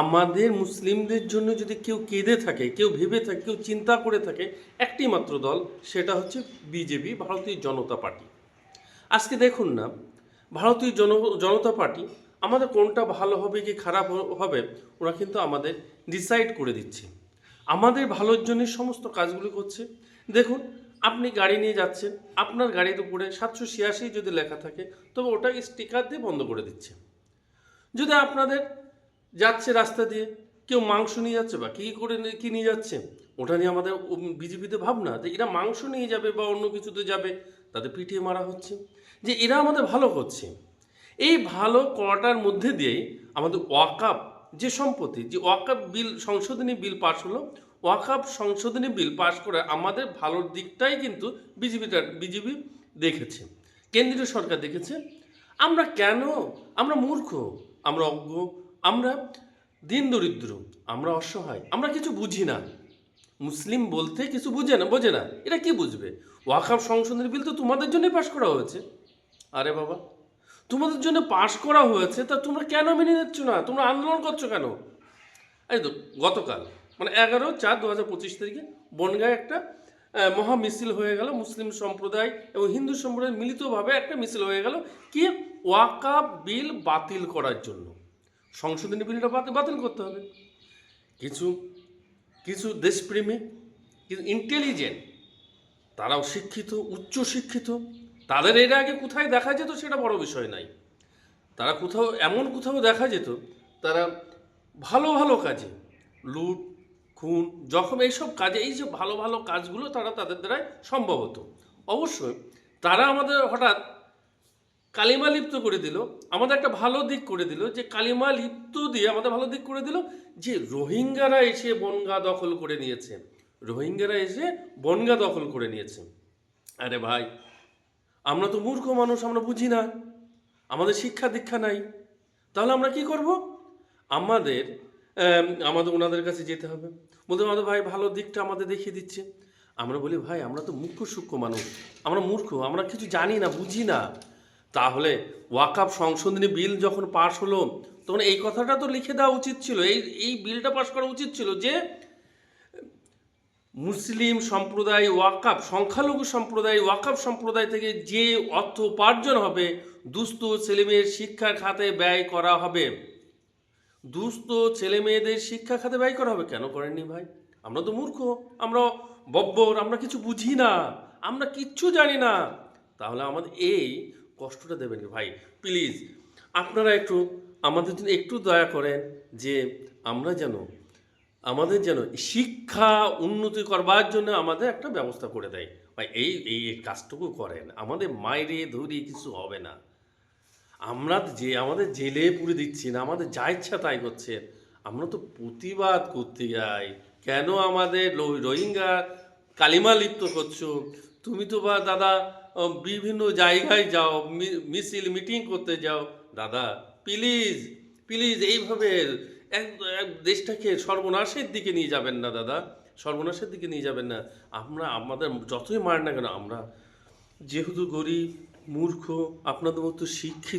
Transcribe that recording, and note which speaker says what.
Speaker 1: আমাদের মুসলিমদের জন্য যদি কেউ কেঁদে থাকে, কেউ ভেবে থাকে, কেউ চিন্তা করে থাকে, একটি মাত্র দল, সেটা হচ্ছে বিজেপি, ভারতীয় জনতা পার্টি। আজকে দেখুন না, ভারতীয় জন, জনতা পার্টি আমাদের কোনটা ভালো হবে কি খারাপ হবে, ওরা কিন্তু আমাদের ডিসাইড করে দিচ্ছে। আমাদের ভালোর জন্য সমস্ত কাজগুলি করছে। দেখুন, আপনি গাড়ি নিয়ে যাচ্ছেন, আপনার গাড়ির উপরে সাতশো ছিয়াশি যদি লেখা থাকে, তবে ওটা স্টিকার দিয়ে বন্ধ করে দিচ্ছে। যদি আপনাদের যাচ্ছে রাস্তা দিয়ে। কেউ মাংস নিয়ে যাচ্ছে বা কী করে কি নিয়ে যাচ্ছে? ওটা নিয়ে আমাদের বিজেপিতে ভাবনা যে এরা মাংস নিয়ে যাবে বা অন্য কিছুতে যাবে, তাদের পিটিয়ে মারা হচ্ছে। যে এরা আমাদের ভালো করছে। এই ভালো করাটার মধ্যে দিয়েই আমাদের ওয়াকাপ যে সম্পত্তি, যে ওয়াকাপ বিল, সংশোধনী বিল পাশ হলো, ওয়াকাপ সংশোধনী বিল পাশ করে আমাদের ভালোর দিকটাই কিন্তু বিজেপিটা, বিজেপি দেখেছে। কেন্দ্রীয় সরকার দেখেছে। আমরা কেন? আমরা মূর্খ। আমরা অজ্ঞ। আমরা দিন দরিদ্র, আমরা অসহায়, আমরা কিছু বুঝি না। মুসলিম বলতে কিছু বুঝে না, বোঝে না। এটা কি বুঝবে? ওয়াকাফ সংশোধনী বিল তো তোমাদের জন্যই পাশ করা হয়েছে। আরে বাবা, তোমাদের জন্য পাশ করা হয়েছে, তা তোমরা কেন মেনে নিচ্ছ না? তোমরা আন্দোলন করছ কেন? এই তো, গতকাল মানে এগারো চার দু হাজার পঁচিশ তারিখে বনগায় একটা মহা মিছিল হয়ে গেল। মুসলিম সম্প্রদায় এবং হিন্দু সম্প্রদায় মিলিতভাবে একটা মিছিল হয়ে গেল। কি? ওয়াকাব বিল বাতিল করার জন্য। সংশোধনী বিলটা বাতিল করতে হবে। কিছু কিছু দেশপ্রেমী, কিছু ইন্টেলিজেন্ট তারাও শিক্ষিত, উচ্চ শিক্ষিত, তাদের এর আগে কোথায় দেখা যেত সেটা বড় বিষয় নাই। তারা কোথাও, এমন কোথাও দেখা যেত, তারা ভালো ভালো কাজে, লুট, খুন, জখম এইসব কাজে, এই যে ভালো ভালো কাজগুলো তারা তাদের দ্বারাই সম্ভব হতো। অবশ্যই তারা আমাদের হঠাৎ কালিমা লিপ্ত করে দিল। আমাদের একটা ভালো দিক করে দিল যে কালিমা লিপ্ত দিয়ে আমাদের ভালো দিক করে দিল যে রোহিঙ্গারা এসে বনগা দখল করে নিয়েছে। রোহিঙ্গারা এসে বনগা দখল করে নিয়েছে। আরে ভাই, আমরা তো মূর্খ মানুষ, আমরা বুঝি না। আমাদের শিক্ষা দীক্ষা নাই। তাহলে আমরা কি করব? আমাদের আমাদের ওনাদের কাছে যেতে হবে। বলতে আমাদের ভাই ভালো দিকটা আমাদের দেখিয়ে দিচ্ছে। আমরা বলি, ভাই, আমরা তো মুখ্য সূক্ষ্ম মানুষ। আমরা মূর্খ, আমরা কিছু জানি না, বুঝি না। তাহলে ওয়াকাপ সংশোধনী বিল যখন পাশ হলো, তখন এই কথাটা তো লিখে দেওয়া উচিত ছিল। এই এই বিলটা পাশ করা উচিত ছিল যে, মুসলিম সম্প্রদায় ওয়াকাপ সংখ্যালঘু সম্প্রদায় ওয়াকাপ সম্প্রদায় থেকে যে অর্থ উপার্জন হবে, দুস্থ ছেলেমেয়ের শিক্ষার খাতে ব্যয় করা হবে। দুস্থ ছেলে মেয়েদের শিক্ষা খাতে ব্যয় করা হবে কেন করেননি ভাই? আমরা তো মূর্খ, আমরা বব্বর আমরা কিছু বুঝি না, আমরা কিচ্ছু জানি না। তাহলে আমাদের এই কষ্টটা দেবেন ভাই প্লিজ আপনারা একটু আমাদের জন্য একটু দয়া করেন যে আমরা যেন, আমাদের যেন শিক্ষা উন্নতি করবার জন্য আমাদের একটা ব্যবস্থা করে দেয়। ভাই, এই এই কাজটুকু করেন। আমাদের মায়েরে ধরি কিছু হবে না। আমরা যে, আমাদের জেলে পুরে দিচ্ছি না, আমাদের যা ইচ্ছা তাই করছেন আমরা তো প্রতিবাদ করতে যাই। কেন আমাদের রোহিঙ্গা কালিমা লিপ্ত করছ? তুমি তো বা দাদা বিভিন্ন জায়গায় যাও মিছিল, মিটিং করতে যাও। দাদা প্লিজ প্লিজ এইভাবে এক দেশটাকে সর্বনাশের দিকে নিয়ে যাবেন না দাদা। সর্বনাশের দিকে নিয়ে যাবেন না। আমরা, আমাদের যতই মার না কেন, আমরা যেহেতু গরিব, মূর্খ, আপনাদের মতো শিক্ষিত